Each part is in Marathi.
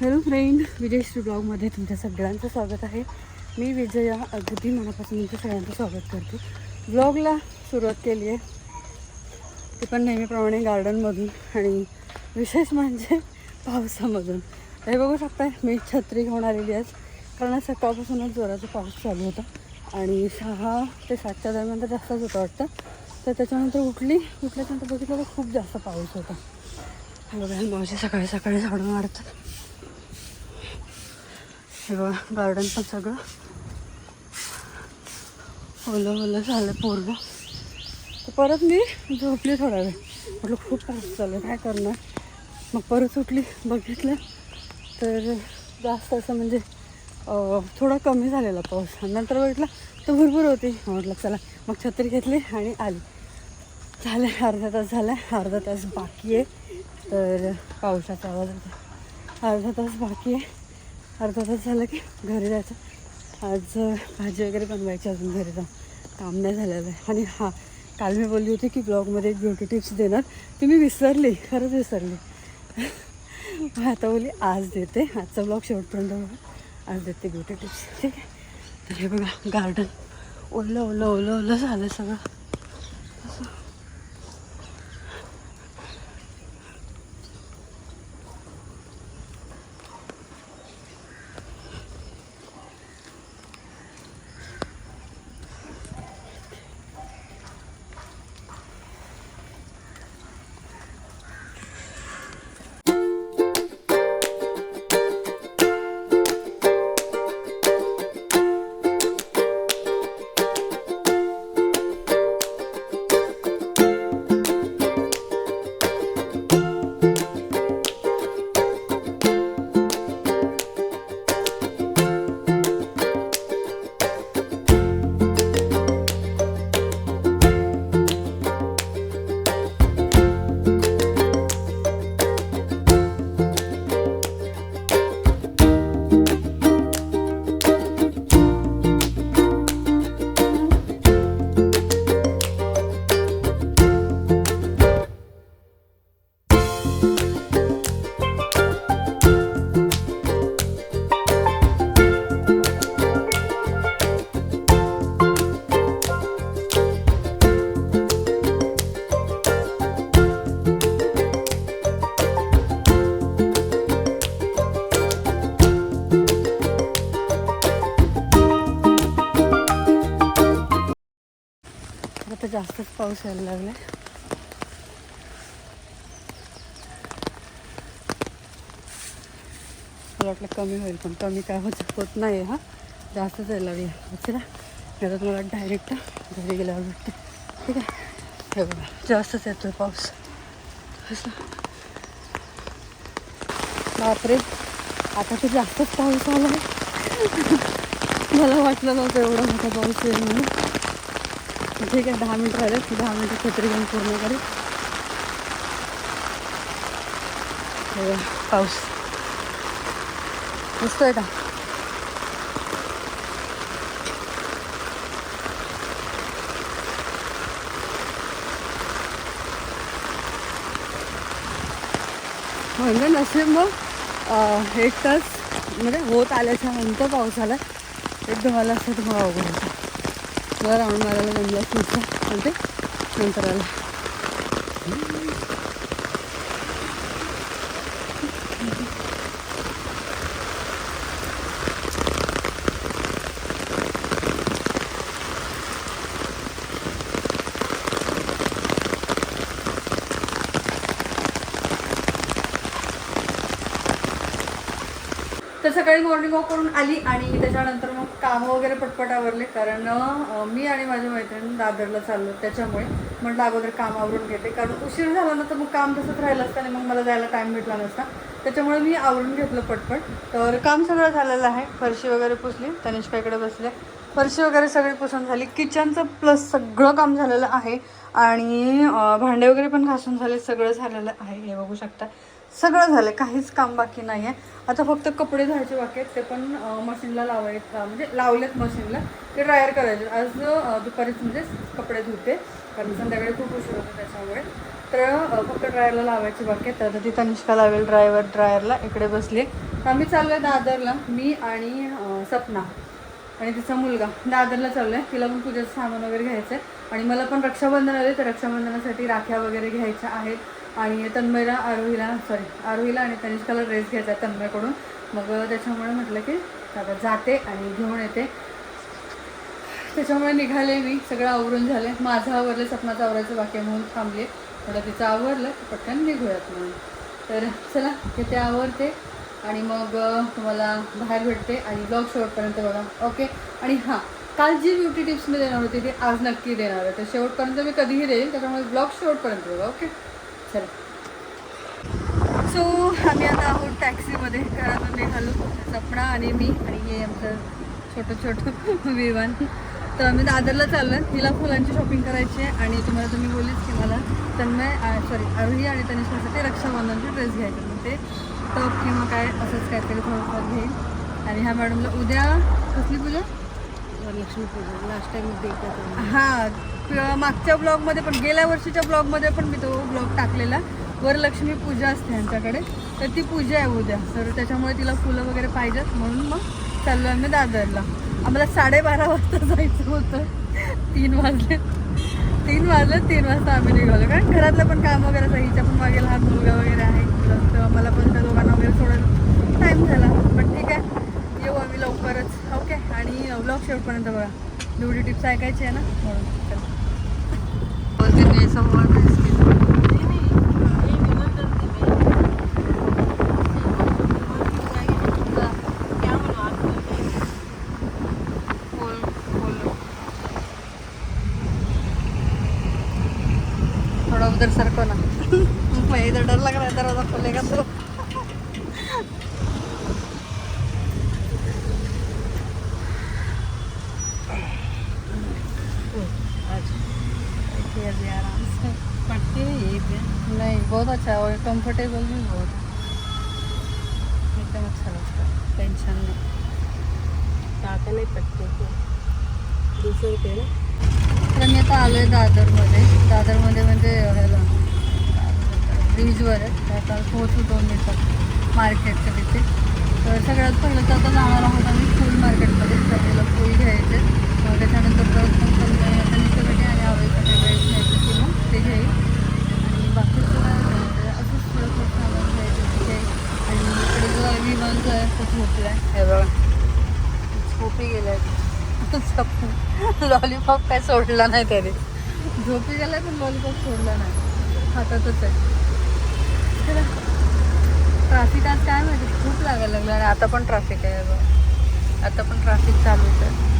हॅलो फ्रेंड विजयश्री ब्लॉगमध्ये तुमच्या सगळ्यांचं स्वागत आहे. मी विजया अगदी मनापासून तुमच्या सगळ्यांचं स्वागत करते. ब्लॉगला सुरुवात केली आहे. ते पण नेहमीप्रमाणे गार्डनमधून आणि विशेष म्हणजे पावसामधून. हे बघू शकताय मी छत्री घेऊन आलेली आहे. कारण सकाळपासूनच जोराचा पाऊस चालू होता. आणि सहा ते सातच्या दरम्यान तर जास्तच होतं वाटतं. तर त्याच्यानंतर उठली. उठल्याच्यानंतर बघितलं तर खूप जास्त पाऊस होता. बघायला बघा मावशी सकाळी सकाळी झाडून मारतात हे बघा गार्डन पण सगळं. ओलं ओलं झालं पूर्ण तर परत मी झोपली थोडा वेळ. म्हटलं खूप त्रास चालू आहे, काय करणार? मग परत उठली बघितलं. तर जास्त असं म्हणजे थोडा कमी झालेला पाऊस. आणि नंतर बघितला तर भरपूर होती. म्हटलं चला मग छत्री घेतली आणि आली. झालं अर्धा तास झाला. अर्धा तास बाकी आहे. तर पावसाचा आवाज होता. अर्धा तास बाकी आहे. अर्धा तास झालं की घरी जायचं. आज भाजी वगैरे बनवायची अजून घरी जाऊन. काम नाही झालेलं. आहे आणि हां काल मी बोलली होती की ब्लॉगमध्ये एक ब्युटी टिप्स देणार. ती मी विसरली खरंच विसरली. आता बोली आज देते. आजचा ब्लॉग शेवटपर्यंत बघा. आज देते ब्युटी टिप्स ठीक आहे? तर हे बघा गार्डन ओलं ओलं ओलं ओलं झालं सगळं. पाऊस यायला लागलाय. मला वाटलं कमी होईल पण कमी काय होत होत नाही हा. जास्तच यायला लागलं. चला नाही तर तुम्हाला डायरेक्ट घरी गेल्यावर भेटते. ठीक आहे? हे बघा जास्तच येतोय पाऊस. असं. बापरे. आता तर जास्तच पाऊस आला मला वाटलं नव्हतं एवढा मोठा पाऊस येईल म्हणून. ठीक आहे दहा मिनिटं राहिले दहा मिनिटं छत्री घेऊन पूर्ण करू. पाऊस. दिसतोय का? म्हणजे नसेल मग एक तास म्हणजे होत आल्याच्यानंतर पाऊस आला एकदम मला असं तुम्हाला अवघड होतं मला राऊंड मारायला जमलं पुढचं म्हणते नंतर आला तर सकाळी मॉर्निंग वॉक करून आली आणि त्याच्यानंतर मग कामं वगैरे पटपट आवरले कारण मी आणि माझी मैत्रीण दादरला चाललो त्याच्यामुळे म्हटलं अगोदर काम आवरून घेते. कारण उशीर झाला ना तर मग काम तसंच राहिलं असतं आणि मग मला जायला टाईम भेटला नसता. त्याच्यामुळे मी आवरून घेतलं पटपट. तर काम सगळं झालेलं आहे. फरशी वगैरे पुसली तनिष्काकडे बसले. फरशी वगैरे सगळी पुसून झाली. किचनचं प्लस सगळं काम झालेलं आहे. आणि भांडे वगैरे पण घासून झाले. सगळं झालेलं आहे. हे बघू शकता. सगळं झालं काहीच काम बाकी नाही आहे आता फक्त कपडे धुवायचे बाकी आहेत ते पण मशीनला लावायचं म्हणजे लावलेत मशीनला. ते ड्रायर करायचे. आज दुपारीच म्हणजे कपडे धुते. कारण संध्याकाळी खूप उशीर होतो त्याच्यामुळे. तर फक्त ड्रायरला लावायची बाकी आहेत. आता ती तनिष्का लावेल ड्रायवर ड्रायरला इकडे बसली. आम्ही चाललो आहे दादरला. मी आणि सपना. आणि तिचा मुलगा. दादरला चाललो आहे तिला पण पूजेचं सामान वगैरे घ्यायचं आहे आणि मला पण रक्षाबंधन आले तर रक्षाबंधनासाठी राख्या वगैरे घ्यायच्या आहेत. आणि तन्मयला आरोहीला सॉरी आरोहीला आणि तनिष्काला ड्रेस घ्यायचा आहे तन्मयकडून. मग त्याच्यामुळे म्हटलं की आता जाते आणि घेऊन येते. त्याच्यामुळे निघाले मी सगळं आवरून झालं. माझं आवरलं सपनाचं आवरायचं बाकी म्हणून थांबले. थोडं तिचं आवरलं पटकन निघूयात म्हणून. तर चला तिथे आवरते आणि मग तुम्हाला बाहेर भेटते आणि ब्लॉग शेवटपर्यंत बघा. ओके आणि हां काल जी ब्युटी टिप्स मी देणार होती ती आज नक्की देणार आहे. तर शेवटपर्यंत मी कधीही देईल त्याच्यामुळे ब्लॉग शेवटपर्यंत बघा ओके चला. सो आम्ही आता आहोत टॅक्सीमध्ये घरातून निघालो. सपना आणि मी आणि हे आमचं छोटं छोटं विमान तर आम्ही दादरला चाललो आहे तिला फुलांची शॉपिंग करायची आहे आणि तुम्हाला तुम्ही बोललीच की मला तन्मय सॉरी आरोही आणि तनिष्कासाठी रक्षाबंधनचे ड्रेस घ्यायचे मग ते टॉप किंवा काय असंच काहीतरी थोडंफार घेईन आणि ह्या मॅडमला उद्या कसली पूजा? वरलक्ष्मी पूजा लास्ट देखत हां मागच्या ब्लॉगमध्ये पण गेल्या वर्षीच्या ब्लॉगमध्ये पण मी तो ब्लॉग टाकलेला. वरलक्ष्मी पूजा असते यांच्याकडे तर ती पूजा आहे उद्या. तर त्याच्यामुळे तिला फुलं वगैरे पाहिजेत. म्हणून मग चाललो आम्ही दादरला. आम्हाला साडेबारा वाजता जायचं होतं. तीन वाजले. तीन वाजले तीन वाजता आम्ही निघालो. कारण घरातलं पण काम वगैरे असं हिच्या पण मागे लहान मुलगा वगैरे आहे. तर आम्हाला पण त्या दोघांना वगैरे सोडायला टाईम झाला. पण ठीक आहे. येऊ आम्ही लवकरच. ओके आणि ब्लॉग शेवटपर्यंत बघा. ब्युटी टिप्स ऐकायची आहे ना? म्हणून. थोड़ा उधर सरको ना मैं इधर डर लग रहा है दरवाजा खोलेगा तो कंफर्टेबल भी बहुत है एकदम अच्छा लगता है टेंशन नहीं. टाका नाही पटते दुसरं रुपये ना? तर मी आता आलो आहे दादरमध्ये. दादरमध्ये म्हणजे ह्याला ब्रिजवर आहे. आता पोहोचू दोन मिनटात मार्केटच्या तिथे. तर सगळ्यात पहिलं तर आता जाणार आहोत आम्ही फूल मार्केटमध्ये सगळ्याला फूल घ्यायचे. त्याच्यानंतर परत मग तनिष्कासाठी आणि आवडीसाठी ड्रेस घ्यायचे की मग ते घेईल आणि बाकीचं काय घ्यायचं असंच थोडं थोडं सामान घ्यायचं ते घेईल आणि इकडे जो विमान जो आहे तो झोपला आहे हे बघा. झोपी गेला लॉलीपॉप काय सोडला नाही त्याने झोपी गेलाय पण लॉलीपॉप सोडला नाही. हातातच आहे. ट्रॅफिक आज काय माहिती? खूप लागायला लागलं आणि आता पण ट्रॅफिक आहे बघ. आता पण ट्रॅफिक चालूच आहे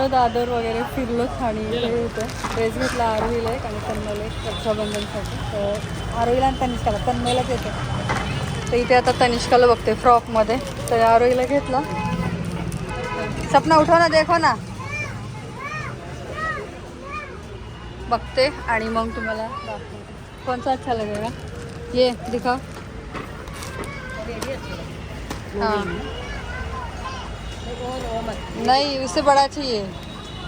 सगळं दादर वगैरे फिरलो आणि हे होतं ड्रेस घेतला आरोहीला एक आणि तन्मयला एक रक्षाबंधनसाठी. तर आरोहीला आणि तनिष्काला. तन्मयलाच येतं. तर इथे आता तनिष्काला बघते फ्रॉकमध्ये. तर आरोहीला घेतला. सपना उठव ना देखो ना. बघते आणि मग तुम्हाला दाखवते. कोणसा अच्छा लगेगा? ये दिखा हां. नहीं उससे बड़ा चाहिए।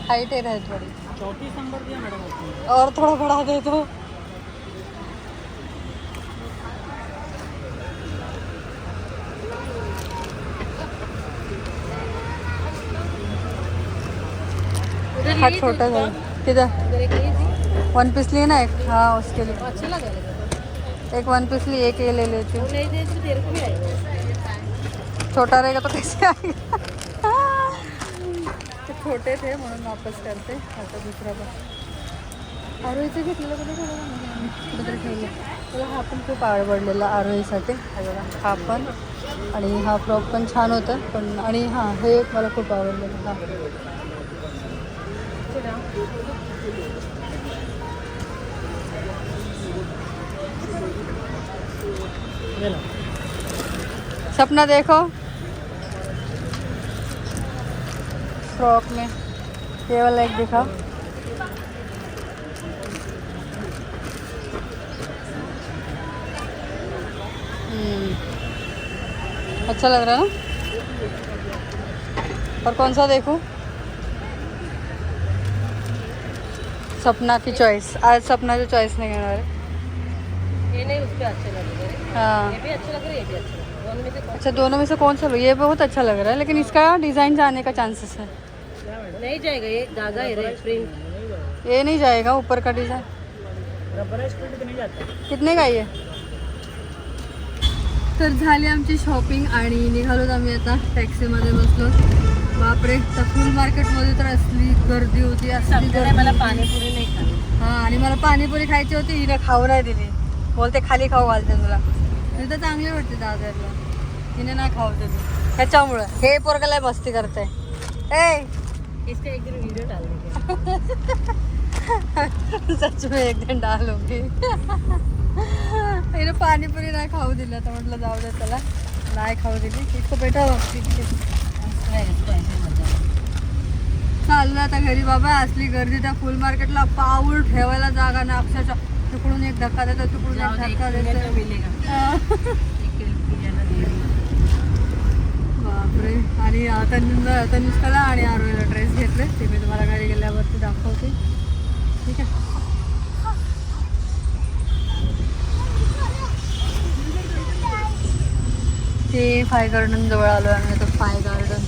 हाइट है थोड़ी। चौंतीस नंबर दिया मैडम और थोड़ा बढ़ा दे तो। हाँ छोटा सा। किधर? वन पीस लिए ना एक? हाँ उसके लिए। अच्छे लगे एक वन पीस लिए एक ये ले लेती हूँ। दे तो छोटा रहेगा तो कैसे आएगा? ते छोटे थे म्हणून वापस करते. आता दुसरा पण आरोहीचं घेतलेलं कुठे कुठेतरी ठेवलं. मला हा पण खूप आवडलेला आरोहीसाठी. हा बघा हा पण. आणि हा फ्रॉक पण छान होता. पण आणि हां हे मला खूप आवडलेलं. हा. सपना देखो. फ्रॉक में। ये वाला एक दिखा। हम्म। अच्छा लग रहा है ना? और कौन सा देखूँ? सपना की चॉइस आज सपना जो चॉइस नहीं है ये नहीं उस अच्छे लगे मेरे हाँ। ये भी अच्छे लग रहे ये भी अच्छे लग रहे दोनों में से अच्छा दोनों में से कौन सा लो? ये बहुत अच्छा लग रहा है लेकिन इसका डिज़ाइन जाने का चांसेस है। नहीं जाएगा ये धागा है रे प्रिंट ये नहीं जाएगा ऊपर का डिज़ाइन कितने का ये? तर झाली आमची शॉपिंग आणि निघालोत आम्ही आता टॅक्सीमध्ये बसलो. बापरे तर फुल मार्केटमध्ये तर असली गर्दी होती असली गर्दी मला. पाणीपुरी नाही खाली हा आणि मला पाणीपुरी खायची होती हिने खाऊ नाही दिली. बोलते खाली खाऊ घालते तुला. मी तर चांगली वाटते दादरला हिने नाही खाऊ दिली. ह्याच्यामुळं हे पोरगाला मस्ती करते ए! इसका एक दिन वीडियो डाल देंगे। सच में एक दिन डालूंगी। हिने पाणीपुरी नाही खाऊ दिली आता म्हटलं जाऊ दे त्याला नाही खाऊ दिली। इतकं बेटा चाललं आता घरी बाबा असली गर्दी त्या फुल मार्केटला पाऊल ठेवायला जागा ना अक्षरशः. तिकडून एक धक्का देतो तिकडून एक धक्का देतो मिलेगा हा. एक पिज्जा दे बापरे आणि तनिषला तनिष्काला आणि आरोहीला ड्रेस घेतले. ते मी तुम्हाला घरी गेल्यावरती दाखवते. ठीक आहे? ते फाय गार्डन जवळ आलो आम्ही. आता फाय गार्डन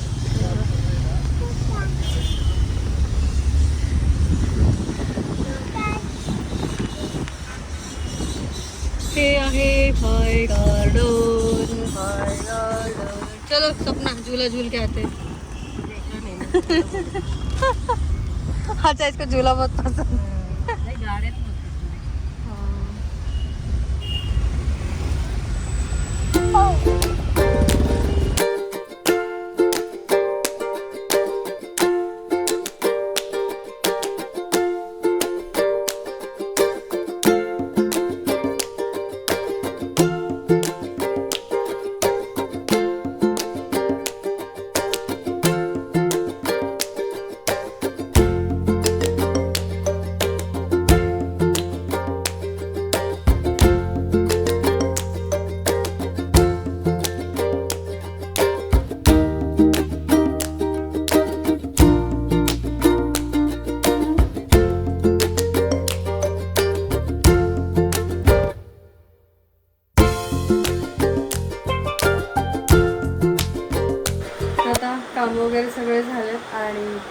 हे आहे फाय गार्डन फाय गार्डन चलो सपना झूला झूल के आते हैं. अच्छा इसको झूला बहुत पसंद नहीं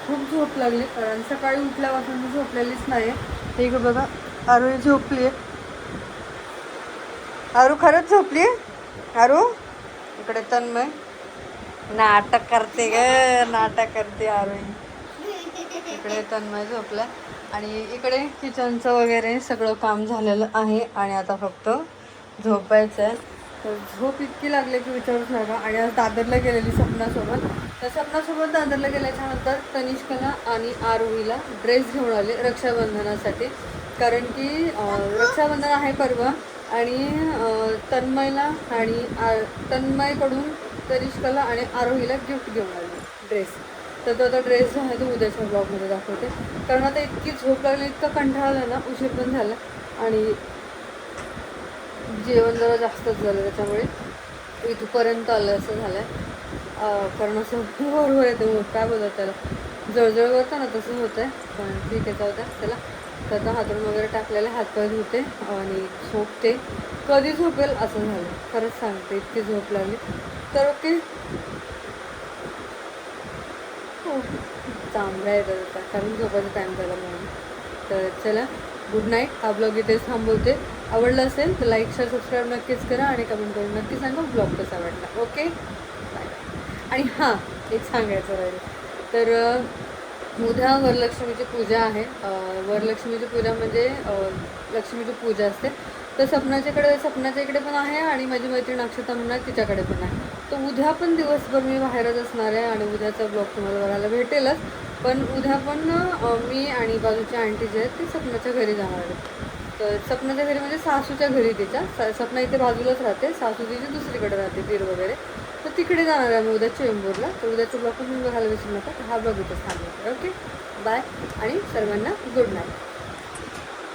खूप झोप लागली कारण सकाळी उठल्यापासून मी झोपलेलीच नाही हे इकडे बघा आरू झोपली आहे आरू खरंच झोपली आरू? इकडे तन्मय. नाटक करते ग नाटक करते आरू इकडे तन्मय झोपला आणि इकडे किचनचं वगैरे सगळं काम झालेलं आहे आणि आता फक्त झोपायचं आहे तर झोप इतकी लागली की विचारूच नका. आणि आज दादरला गेलेली सपनासोबत. तर सपनासोबत दादरला गेल्याच्यानंतर तनिष्कला तनिष्काला आणि आरोहीला ड्रेस घेऊन आले रक्षाबंधनासाठी. कारण की रक्षाबंधन आहे परवा. आणि तन्मयला आणि आ- तन्मयकडून तनिष्काला आणि आरोहीला गिफ्ट घेऊन आले ड्रेस तर तो आता ड्रेस जो आहे तो उद्याच्या ब्लॉगमध्ये दाखवते. कारण आता इतकी झोप लागली इतका कंटाळा झाला ना उशीर पण झाला. आणि जेवण जरा जास्तच झालं त्याच्यामुळे. इथपर्यंत आलं असं झालं आहे कारण असं बरोबर येतं काय बोलतात त्याला? जळजळ करता ना तसं होतं आहे पण ठीक आहे जाऊ त्याला. त्याचा हातरून वगैरे टाकलेले हातपाय धुते आणि झोपते. कधी झोपेल असं झालं. खरंच सांगते इतकी झोप लागली. तर ओके. हो. चांगला येतात आता. कारण झोपायचा टाईम झाला म्हणून. तर चला गुड नाईट हा ब्लॉग इथेच थांबवते. आवडलं असेल तर लाईक शेअर सबस्क्राईब नक्कीच करा आणि कमेंट करून नक्की सांगा ब्लॉग कसा वाटला. ओके बाय आणि हां एक सांगायचं राहील. तर उद्या वरलक्ष्मीची पूजा आहे. वरलक्ष्मीची पूजा म्हणजे लक्ष्मीची पूजा असते. तर सपनाच्याकडे सपनाच्या इकडे पण आहे आणि माझी मैत्रीण अक्षता म्हणा तिच्याकडे पण आहे. तर उद्या पण दिवसभर मी बाहेरच असणार आहे आणि उद्याचा ब्लॉग तुम्हाला बघायला भेटेलच. पण उद्या पण मी आणि बाजूच्या आंटी जे आहेत ते सपनाच्या घरी जाणार आहेत. तर सपनाच्या घरी म्हणजे सासूच्या घरी तिच्या. स- सपना इथे बाजूलाच राहते. सासू तिची दुसरीकडे राहते तीर वगैरे. तर तिकडे जाणार आहे मी उद्या चेंबूरला तर उद्याचं ब्लॉग पण तुम्ही बघायला विसरू नका. हा ब्लॉग इथं सांगणार ओके? बाय आणि सर्वांना गुड नाईट